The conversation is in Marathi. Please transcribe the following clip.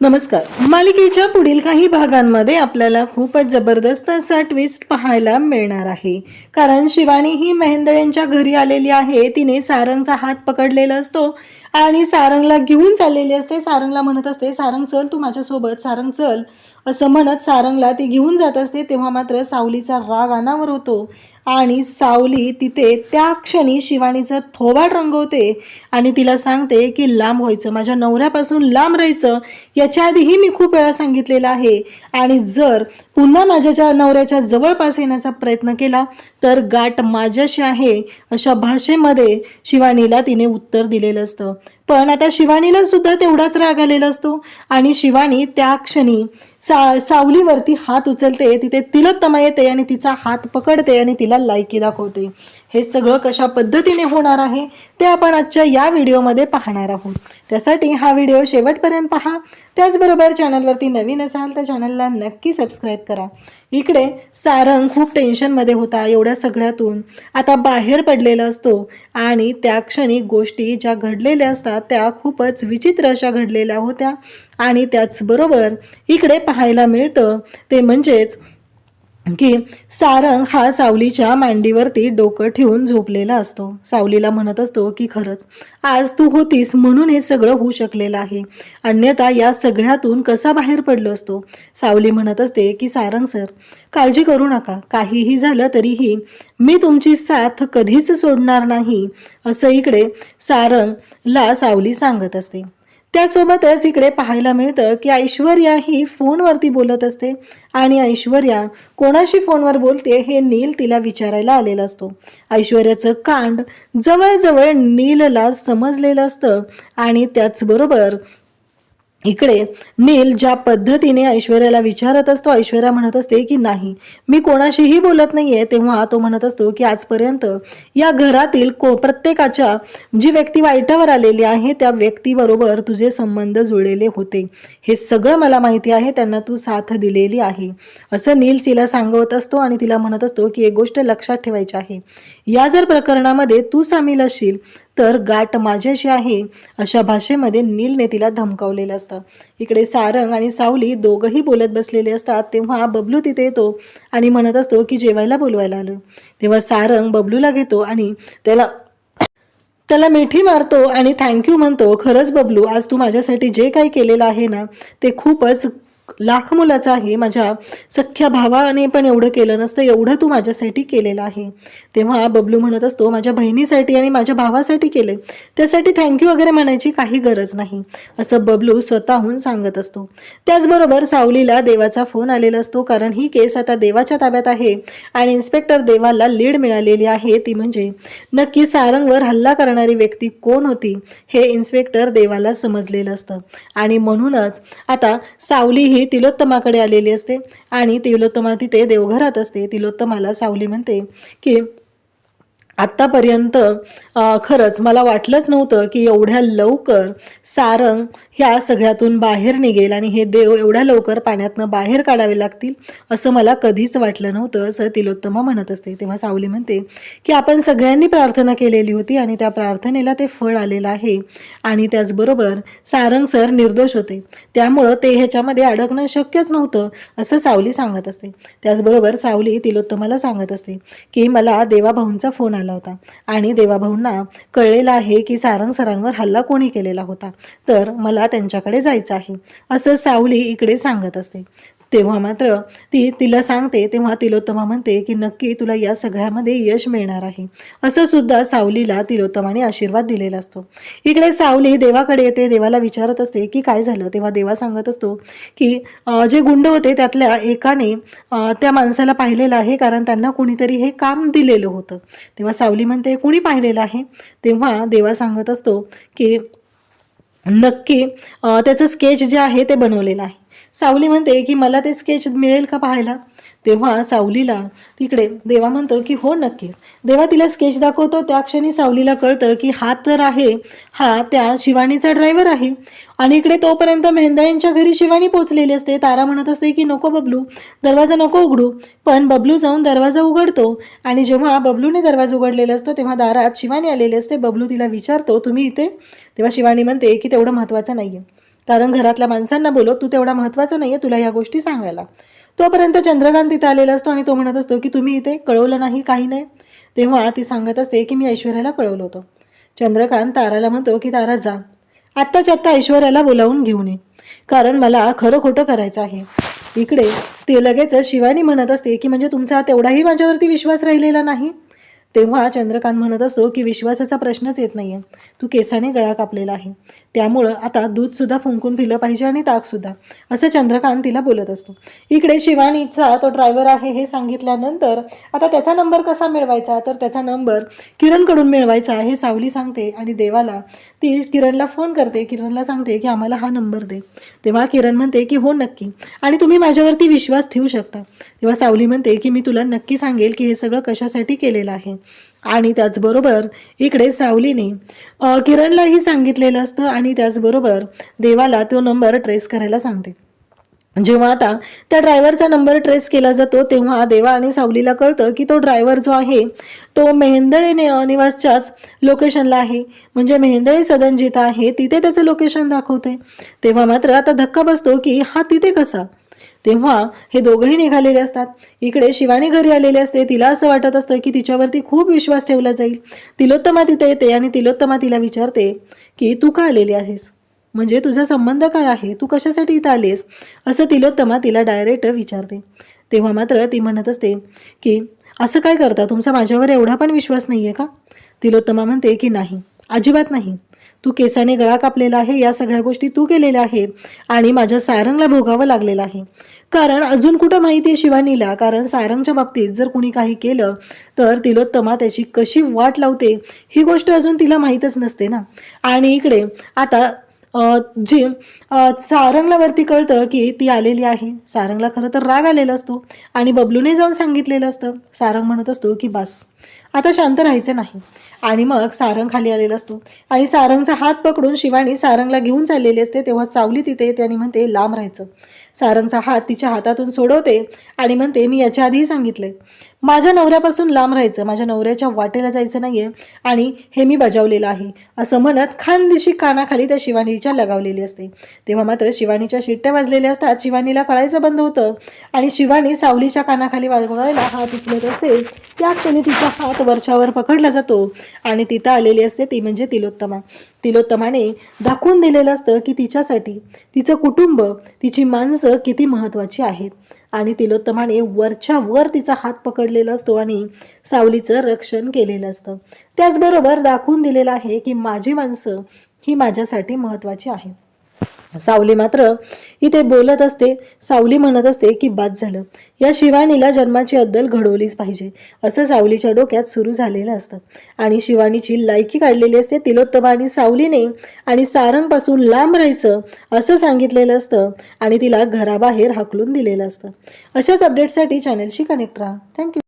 नमस्कार. मालिकेच्या पुढील काही भागांमध्ये आपल्याला खूपच जबरदस्त असा ट्विस्ट पाहायला मिळणार आहे. कारण शिवानी ही महेंद्र यांच्या घरी आलेली आहे. तिने सारंगचा हात पकडलेला असतो. आणि सारंगला घेऊन चाललेली असते. सारंगला म्हणत असते सारंग चल तू माझ्यासोबत सारंग चल. असं म्हणत सारंगला ती घेऊन जात असते. तेव्हा मात्र सावलीचा राग अनावर होतो आणि सावली तिथे त्या क्षणी शिवानीचा थोबाड रंगवते आणि तिला सांगते की लांब व्हायचं माझ्या नवऱ्यापासून लांब राहायचं. याच्या आधीही मी खूप वेळा सांगितलेलं आहे आणि जर पुन्हा माझ्या ज्या नवऱ्याच्या जवळपास येण्याचा प्रयत्न केला तर गाठ माझ्याशी आहे अशा भाषेमध्ये शिवानीला तिने उत्तर दिलेलं असतं. पण आता शिवानीला सुद्धा तेवढाच राग आलेला असतो. आणि शिवानी त्या क्षणी सा सावलीवरती हात उचलते तिथे तिलोत्तमा येते आणि तिचा हात पकडते आणि तिला लायकी दाखवते. हे सगळं कशा पद्धतीने होणार आहे ते आपण आजच्या या व्हिडिओमध्ये पाहणार आहोत. त्यासाठी हा व्हिडिओ शेवटपर्यंत पहा. त्याचबरोबर चॅनलवरती नवीन असाल तर चॅनलला नक्की सबस्क्राईब करा. इकडे सारंग खूप टेन्शनमध्ये होता एवढ्या सगळ्यातून. आता बाहेर पडलेला असतो आणि त्या क्षणी गोष्टी ज्या घडलेल्या असतात त्या खूपच विचित्र अशा घडलेल्या होत्या. आणि त्याचबरोबर इकडे पाहायला मिळतं ते म्हणजेच की सारंग हा सावलीच्या मांडीवरती डोकं ठेवून झोपलेला असतो. सावलीला म्हणत असतो की खरंच आज तू होतीस म्हणून हे सगळं होऊ शकलेलं आहे. अन्यथा या सगळ्यातून कसा बाहेर पडलो असतो? सावली म्हणत असते की सारंग सर काळजी करू नका. काहीही झालं तरीही मी तुमची साथ कधीच सोडणार नाही. असं इकडे सारंगला सावली सांगत असते. त्यासोबतच इकडे पाहायला मिळतं की ऐश्वर्या ही फोनवरती बोलत असते आणि ऐश्वर्या कोणाशी फोनवर बोलते हे नील तिला विचारायला आलेला असतो. ऐश्वर्याचं कांड जवळजवळ नीलला समजलेलं असतं आणि त्याचबरोबर इकडे नील ज्या पद्धतीने ऐश्वर्याला विचारत असतो ऐश्वर्या म्हणत असते की नाही मी कोणाशीही बोलत नाहीये तेव्हा तो म्हणत असतो की आजपर्यंत या घरातील को प्रत्येकाच्या जी व्यक्ती वाईटावर आलेली आहे त्या व्यक्तीबरोबर तुझे संबंध जुळलेले होते. हे सगळं मला माहिती आहे त्यांना तू साथ दिलेली आहे. असं नील तिला सांगवत असतो आणि तिला म्हणत असतो की एक गोष्ट लक्षात ठेवायची आहे. या जर प्रकरणामध्ये तू सामील असशील तर गाठ माझ्याशी आहे अशा भाषेमध्ये नीलने तिला धमकावलेलं असतं. इकडे सारंग आणि सावली दोघंही बोलत बसलेले असतात तेव्हा बबलू तिथे येतो आणि म्हणत असतो की जेवायला बोलवायला आलो तेव्हा सारंग बबलूला घेतो आणि त्याला त्याला मिठी मारतो आणि थँक्यू म्हणतो खरंच बबलू आज तू माझ्यासाठी जे काही केलेलं आहे ना ते खूपच लाख मुलाचं आहे माझ्या सख्ख्या भावाने पण एवढं केलं नसतं एवढं तू माझ्यासाठी केलेलं आहे. तेव्हा बबलू म्हणत असतो माझ्या बहिणीसाठी आणि माझ्या भावासाठी केले त्यासाठी थँक्यू वगैरे म्हणायची काही गरज नाही असं बबलू स्वतःहून सांगत असतो. त्याचबरोबर सावलीला देवाचा फोन आलेला असतो कारण ही केस आता देवाच्या ताब्यात आहे आणि इन्स्पेक्टर देवाला लीड मिळालेली आहे. ती म्हणजे नक्की सारंगवर हल्ला करणारी व्यक्ती कोण होती हे इन्स्पेक्टर देवाला समजलेलं असतं. आणि म्हणूनच आता सावली ही ही तिलोत्तमाकडे आलेली असते आणि तिलोत्तमा तिथे देवघरात असते. तिलोत्तमाला सावली म्हणते की आत्तापर्यंत खरंच मला वाटलंच नव्हतं की एवढ्या लवकर सारंग ह्या सगळ्यातून बाहेर निघेल आणि हे देव एवढ्या लवकर पाण्यातनं बाहेर काढावे लागतील असं मला कधीच वाटलं नव्हतं असं तिलोत्तमा म्हणत असते. तेव्हा सावली म्हणते की आपण सगळ्यांनी प्रार्थना केलेली होती आणि त्या प्रार्थनेला ते फळ आलेलं आहे. आणि त्याचबरोबर सारंग सर निर्दोष होते. त्यामुळं ते ह्याच्यामध्ये अडकणं शक्यच नव्हतं असं सावली सांगत असते. त्याचबरोबर सावली तिलोत्तमाला सांगत असते की मला देवाभाऊंचा फोन आला. होता. आणि देवाभाऊंना कळलेलं आहे की सारंग सरांवर हल्ला कोणी केलेला होता. तर मला त्यांच्याकडे जायचं आहे. असं सावली इकडे सांगत असते. तेव्हा मात्र ती तिला सांगते तेव्हा तिलोत्तमा म्हणते की नक्की तुला या सगळ्यामध्ये यश मिळणार आहे. असं सुद्धा सावलीला तिलोत्तमाने आशीर्वाद दिलेला असतो. इकडे सावली देवाकडे येते देवाला विचारत असते की काय झालं? तेव्हा देवा सांगत असतो की जे गुंड होते त्यातल्या एकाने त्या माणसाला पाहिलेलं आहे कारण त्यांना कुणीतरी हे काम दिलेलं होतं. तेव्हा सावली म्हणते कुणी पाहिलेलं आहे? तेव्हा देवा सांगत असतो की नक्की त्याचं स्केच जे आहे ते बनवलेलं आहे. सावली म्हणते की मला ते स्केच मिळेल का पाहायला? तेव्हा सावलीला तिकडे देवा म्हणतो की हो नक्कीच. देवा तिला स्केच दाखवतो त्या क्षणी सावलीला कळतं की हा तर आहे. हा त्या शिवानीचा ड्रायव्हर आहे. आणि इकडे तोपर्यंत मेहंदळींच्या घरी शिवानी पोचलेली असते. तारा म्हणत असते की नको बबलू दरवाजा नको उघडू. पण बबलू जाऊन दरवाजा उघडतो. आणि जेव्हा बबलूने दरवाजा उघडलेला असतो तेव्हा दारात शिवानी आलेली असते. बबलू तिला विचारतो तुम्ही इथे? तेव्हा शिवानी म्हणते की तेवढं महत्त्वाचं नाही आहे कारण घरातल्या माणसांना बोलव तू तेवढा महत्त्वाचा नाही आहे तुला ह्या गोष्टी सांगायला. तोपर्यंत चंद्रकांत तिथे आलेला असतो आणि तो म्हणत असतो की तुम्ही इथे कळवलं नाही काही नाही. तेव्हा ती सांगत असते की मी ऐश्वर्याला कळवलं होतं. चंद्रकांत ताराला म्हणतो की तारा जा. आत्ताच्या आत्ता ऐश्वर्याला बोलावून घेऊन ये. कारण मला खरं खोटं करायचं आहे. इकडे ते लगेच शिवानी म्हणत असते की म्हणजे तुमचा तेवढाही माझ्यावरती विश्वास राहिलेला नाही. तेव्हा चंद्रकांत म्हणत असो की विश्वासाचा प्रश्नच येत नाहीये. तू केसाने गळा कापलेला आहे. त्यामुळं आता दूधसुद्धा फुंकून पिलं पाहिजे आणि ताकसुद्धा असं चंद्रकांत तिला बोलत असतो. इकडे शिवानीचा तो ड्रायव्हर आहे हे सांगितल्यानंतर आता त्याचा नंबर कसा मिळवायचा? तर त्याचा नंबर किरणकडून मिळवायचा हे सावली सांगते आणि देवाला ती किरणला फोन करते. किरणला सांगते की आम्हाला हा नंबर दे. तेव्हा किरण म्हणते की हो नक्की. आणि तुम्ही माझ्यावरती विश्वास ठेवू शकता. तेव्हा सावली म्हणते की मी तुला नक्की सांगेल की हे सगळं कशासाठी केलेलं आहे. आणि त्याचबरोबर इकडे सावलीने किरणलाही सांगितलेलं असतं आणि त्याचबरोबर देवाला तो नंबर ट्रेस करायला सांगते. जेव्हा आता त्या ड्रायव्हरचा नंबर ट्रेस केला जातो तेव्हा देवा आणि सावलीला कळतं की तो ड्रायव्हर जो आहे तो मेहेंदळे निवासच्याच लोकेशनला आहे. म्हणजे मेहेंदळे सदन जिथं आहे तिथे त्याचं लोकेशन दाखवते. तेव्हा मात्र आता धक्का बसतो की हा तिथे कसा? तेव्हा हे दोघंही निघालेले असतात. इकडे शिवानी घरी आलेली असते. तिला असं वाटत असतं की तिच्यावरती खूप विश्वास ठेवला जाईल. तिलोत्तमा तिथे येते आणि तिलोत्तमा तिला विचारते की तू का आलेली आहेस? म्हणजे तुझा संबंध काय आहे? तू कशासाठी इथं आलीस असं तिलोत्तमा तिला डायरेक्ट विचारते. तेव्हा मात्र ती म्हणत असते की असं काय करता? तुमचा माझ्यावर एवढा पण विश्वास नाही आहे का? तिलोत्तमा म्हणते की नाही. अजिबात नाही. तू केसाने गळा कापलेला आहे या सगळ्या गोष्टी तू केलेल्या आहेत आणि माझ्या सारंगला भोगावं लागलेलं आहे. कारण अजून कुठं माहिती आहे शिवानीला? कारण सारंगच्या बाबतीत जर कुणी काही केलं तर तिलोत्तमा त्याची कशी वाट लावते? ही गोष्ट अजून तिला माहीतच नसते ना. आणि इकडे आता जे सारंगला वरती कळतं की ती आलेली आहे. सारंगला खरं तर राग आलेला असतो आणि बबलूने जाऊन सांगितलेलं असतं. सारंग म्हणत असतो की बस आता शांत राहायचं नाही. आणि मग सारंग खाली आलेला असतो. आणि सारंगचा हात पकडून शिवानी सारंगला घेऊन चाललेली असते. तेव्हा सावली तिथे त्याने आणि म्हणते लांब राहायचं. सारंगचा हात तिच्या हातातून सोडवते आणि म्हणते मी याच्या आधीही सांगितलंय. माझ्या नवऱ्यापासून लांब राहायचं. माझ्या नवऱ्याच्या वाटेला जायचं नाहीये आणि हे मी बजावलेलं आहे. असं म्हणत खानदेशी कानाखाली त्या शिवानीच्या लगावलेली असते. तेव्हा मात्र शिवानीच्या शिट्ट्या वाजलेल्या असतात. शिवानीला कळायचं बंद होतं. आणि शिवानी सावलीच्या कानाखाली वाजवायला हात उचलत असते. त्या क्षणी तिचा हात वरच्यावर पकडला जातो आणि तिथं आलेली असते ती म्हणजे तिलोत्तमा. तिलोत्तमाने दाखवून दिलेलं असतं की तिच्यासाठी तिचं कुटुंब तिची माणसं किती महत्त्वाची आहेत. आणि तिलोत्तमाने वरच्या वर तिचा हात पकडलेला असतो आणि सावलीचं रक्षण केलेलं असतं. त्याचबरोबर दाखवून दिलेलं आहे की माझी माणसं ही माझ्यासाठी महत्त्वाची आहेत. सावली मात्र इथे बोलत असते सावली म्हणत असते की बाद झालं. या शिवानीला जन्माची अद्दल घडवलीच पाहिजे. असं सावलीच्या डोक्यात सुरू झालेलं असतं. आणि शिवानीची लायकी काढलेली असते तिलोत्तमा आणि सावलीने आणि सारंगपासून लांब राहायचं असं सांगितलेलं असतं आणि तिला घराबाहेर हाकलून दिलेलं असतं. अशाच अपडेटसाठी चॅनलशी कनेक्ट राहा. थँक्यू